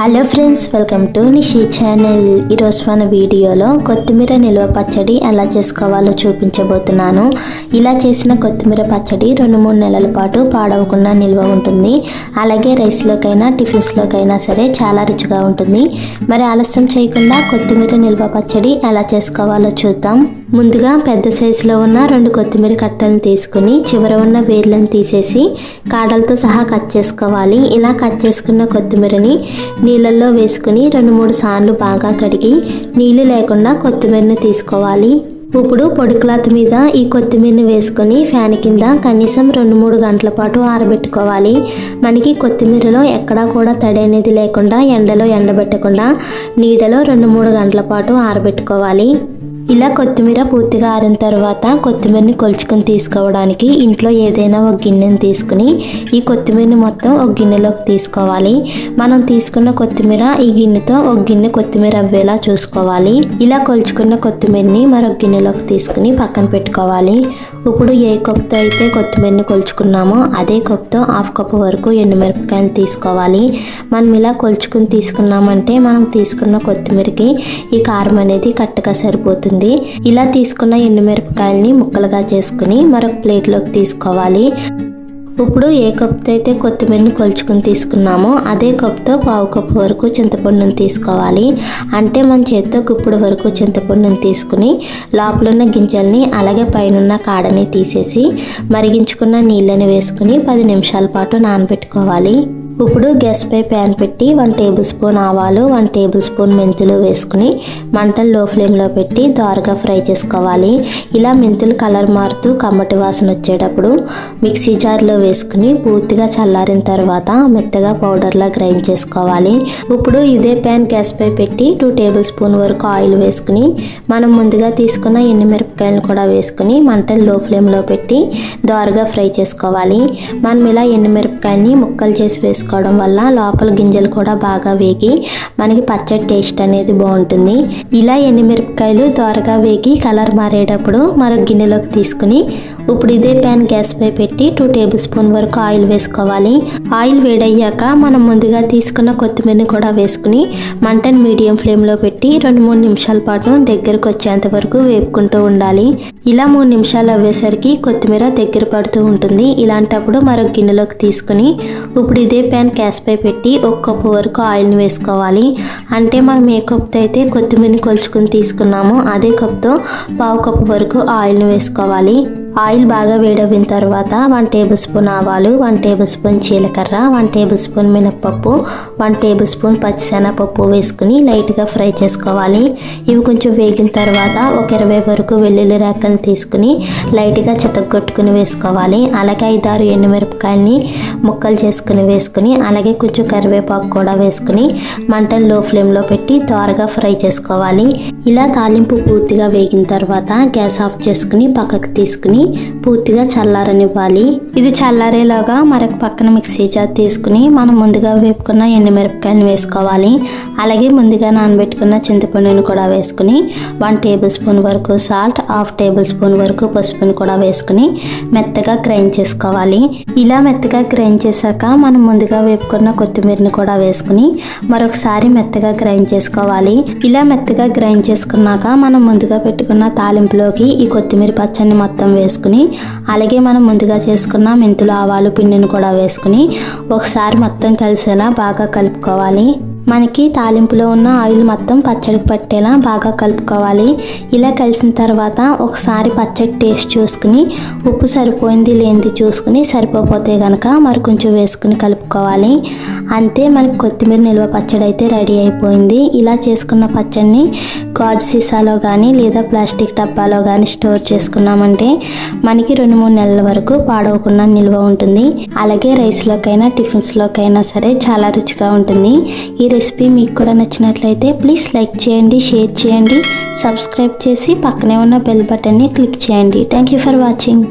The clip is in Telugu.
Hello friends welcome to Nishi channel ఈరోజు మన వీడియోలో కొత్తిమీర నిల్వ పచ్చడి ఎలా చేసుకోవాలో చూపించబోతున్నాను. ఇలా చేసిన కొత్తిమీర పచ్చడి రెండు మూడు నెలల పాటు పాడవకుండా నిల్వ ఉంటుంది. అలాగే రైస్లోకైనా టిఫిన్స్లోకైనా సరే చాలా రుచిగా ఉంటుంది. మరి ఆలస్యం చేయకుండా కొత్తిమీర నిల్వ పచ్చడి ఎలా చేసుకోవాలో చూద్దాం. ముందుగా పెద్ద సైజులో ఉన్న రెండు కొత్తిమీర కట్టలను తీసుకుని చివర ఉన్న వేర్లను తీసేసి కాడలతో సహా కట్ చేసుకోవాలి. ఇలా కట్ చేసుకున్న కొత్తిమీరని నీళ్ళల్లో వేసుకుని రెండు మూడు సార్లు బాగా కడిగి నీళ్ళు లేకుండా కొత్తిమీరని తీసుకోవాలి. ఇప్పుడు పొడి క్లాత్ మీద ఈ కొత్తిమీరని వేసుకొని ఫ్యాన్ కింద కనీసం రెండు మూడు గంటల పాటు ఆరబెట్టుకోవాలి. మనకి కొత్తిమీరలో ఎక్కడా కూడా తడి అనేది లేకుండా ఎండలో ఎండబెట్టకుండా నీడలో రెండు మూడు గంటల పాటు ఆరబెట్టుకోవాలి. ఇలా కొత్తిమీర పూర్తిగా ఆరిన తర్వాత కొత్తిమీరని కొలుచుకొని తీసుకోవడానికి ఇంట్లో ఏదైనా ఒక గిన్నెని తీసుకుని ఈ కొత్తిమీరని మొత్తం ఒక గిన్నెలోకి తీసుకోవాలి. మనం తీసుకున్న కొత్తిమీర ఈ గిన్నెతో ఒక గిన్నె కొత్తిమీర అవ్వేలా చూసుకోవాలి. ఇలా కొలుచుకున్న కొత్తిమీరని మరొక గిన్నెలోకి తీసుకుని పక్కన పెట్టుకోవాలి. ఇప్పుడు ఏ కప్తో అయితే కొత్తిమీరని కొలుచుకున్నామో అదే కప్తో హాఫ్ కప్ వరకు ఎండుమిరపకాయలు తీసుకోవాలి. మనం ఇలా కొలుచుకుని తీసుకున్నామంటే మనం తీసుకున్న కొత్తిమీరకి ఈ కారం అనేది కట్టగా సరిపోతుంది. ఇలా తీసుకున్న ఎండుమిరపకాయలని ముక్కలుగా చేసుకుని మరొక ప్లేట్లోకి తీసుకోవాలి. ఇప్పుడు ఏ కప్తో అయితే కొత్తిమీరని కొలుచుకుని తీసుకున్నామో అదే కప్తో పావు కప్పు వరకు చింతపండుని తీసుకోవాలి. అంటే మన చేత్తో గుప్పుడు వరకు చింతపండుని తీసుకుని లోపల ఉన్న గింజల్ని అలాగే పైన కాడని తీసేసి మరిగించుకున్న నీళ్ళని వేసుకుని పది నిమిషాల పాటు నానబెట్టుకోవాలి. ఇప్పుడు గ్యాస్ పై ప్యాన్ పెట్టి వన్ టేబుల్ స్పూన్ ఆవాలు వన్ టేబుల్ స్పూన్ మెంతులు వేసుకుని మంటలు లో ఫ్లేమ్లో పెట్టి దోరగా ఫ్రై చేసుకోవాలి. ఇలా మెంతులు కలర్ మారుతూ కమ్మటి వాసన వచ్చేటప్పుడు మిక్సీ జార్లో వేసుకుని పూర్తిగా చల్లారిన తర్వాత మెత్తగా పౌడర్లా గ్రైండ్ చేసుకోవాలి. ఇప్పుడు ఇదే ప్యాన్ గ్యాస్ పై పెట్టి టూ టేబుల్ స్పూన్ వరకు ఆయిల్ వేసుకుని మనం ముందుగా తీసుకున్న ఎండుమిరపకాయలను కూడా వేసుకుని మంటలు లో ఫ్లేమ్లో పెట్టి దోరగా ఫ్రై చేసుకోవాలి. మనం ఇలా ఎండుమిరపకాయని ముక్కలు చేసి వేసుకుని వేసుకోవడం వల్ల లోపల గింజలు కూడా బాగా వేగి మనకి పచ్చడి టేస్ట్ అనేది బాగుంటుంది. ఇలా ఎండుమిరపకాయలు త్వరగా వేగి కలర్ మారేటప్పుడు మరొక గిన్నెలోకి తీసుకుని ఇప్పుడు ఇదే ప్యాన్ గ్యాస్ పై పెట్టి టూ టేబుల్ స్పూన్ వరకు ఆయిల్ వేసుకోవాలి. ఆయిల్ వేడయ్యాక మనం ముందుగా తీసుకున్న కొత్తిమీరని కూడా వేసుకుని మంటను మీడియం ఫ్లేమ్లో పెట్టి రెండు మూడు నిమిషాల పాటు దగ్గరకు వచ్చేంత వరకు వేపుకుంటూ ఉండాలి. ఇలా మూడు నిమిషాలు అవ్వేసరికి కొత్తిమీర దగ్గర పడుతూ ఉంటుంది. ఇలాంటప్పుడు మరొక గిన్నెలోకి తీసుకుని ఇప్పుడు ఇదే ప్యాన్ గ్యాస్ పై పెట్టి ఒక కప్పు వరకు ఆయిల్ని వేసుకోవాలి. అంటే మనం ఏ కప్తో అయితే కొత్తిమీరని కొలుచుకుని తీసుకున్నామో అదే కప్తో పావు కప్పు వరకు ఆయిల్ని వేసుకోవాలి. ఆయిల్ బాగా వేడవిన తర్వాత వన్ టేబుల్ స్పూన్ ఆవాలు వన్ టేబుల్ స్పూన్ జీలకర్ర వన్ టేబుల్ స్పూన్ మినప్పప్పు వన్ టేబుల్ స్పూన్ పచ్చిశనగపప్పు వేసుకుని లైట్గా ఫ్రై చేసుకోవాలి. ఇవి కొంచెం వేగిన తర్వాత ఒక ఇరవై వరకు వెల్లుల్లి రేకలు తీసుకుని లైట్గా చితగొట్టుకుని వేసుకోవాలి. అలాగే ఐదారు ఎండుమిరపకాయలని ముక్కలు చేసుకుని వేసుకుని అలాగే కొంచెం కరివేపాకు కూడా వేసుకుని మంటను లో ఫ్లేమ్లో పెట్టి త్వరగా ఫ్రై చేసుకోవాలి. ఇలా తాలింపు పూర్తిగా వేగిన తర్వాత గ్యాస్ ఆఫ్ చేసుకుని పక్కకు తీసుకుని పూర్తిగా చల్లారనివ్వాలి. ఇది చల్లారేలాగా మరొక పక్కన మిక్సీ జార్ తీసుకుని మనం ముందుగా వేపుకున్న ఎండుమిరపకాయలు వేసుకోవాలి. అలాగే ముందుగా నానబెట్టుకున్న చింతపండుని కూడా వేసుకుని వన్ టేబుల్ స్పూన్ వరకు సాల్ట్ హాఫ్ టేబుల్ స్పూన్ వరకు పసుపుని కూడా వేసుకుని మెత్తగా గ్రైండ్ చేసుకోవాలి. ఇలా మెత్తగా గ్రైండ్ చేశాక మనం ముందుగా వేపుకున్న కొత్తిమీరని కూడా వేసుకుని మరొకసారి మెత్తగా గ్రైండ్ చేసుకోవాలి. ఇలా మెత్తగా గ్రైండ్ చేసుకున్నాక మనం ముందుగా పెట్టుకున్న తాలింపులోకి ఈ కొత్తిమీర పచ్చడిని మొత్తం వేసుకుని అలాగే మనం ముందుగా చేసుకున్న మెంతులు ఆవాలు పిండిని కూడా వేసుకుని ఒకసారి మొత్తం కలిసేలా బాగా కలుపుకోవాలి. మనకి తాలింపులో ఉన్న ఆయిల్ మొత్తం పచ్చడికి పట్టేలా బాగా కలుపుకోవాలి. ఇలా కలిసిన తర్వాత ఒకసారి పచ్చడి టేస్ట్ చూసుకుని ఉప్పు సరిపోయింది లేనిది చూసుకుని సరిపోతే కనుక మరి కొంచెం వేసుకుని కలుపుకోవాలి. అంతే మనకి కొత్తిమీర నిల్వ పచ్చడి అయితే రెడీ అయిపోయింది. ఇలా చేసుకున్న పచ్చడిని గాజు సీసాలో కానీ లేదా ప్లాస్టిక్ డబ్బాలో కానీ స్టోర్ చేసుకున్నామంటే మనకి రెండు మూడు నెలల వరకు పాడవకుండా నిల్వ ఉంటుంది. అలాగే రైస్లోకైనా టిఫిన్స్లోకైనా సరే చాలా రుచిగా ఉంటుంది. ఈ రెసిపీ మీకు కూడా నచ్చినట్లయితే ప్లీజ్ లైక్ చేయండి షేర్ చేయండి సబ్స్క్రైబ్ చేసి పక్కనే ఉన్న బెల్ బటన్ని క్లిక్ చేయండి. Thank you for watching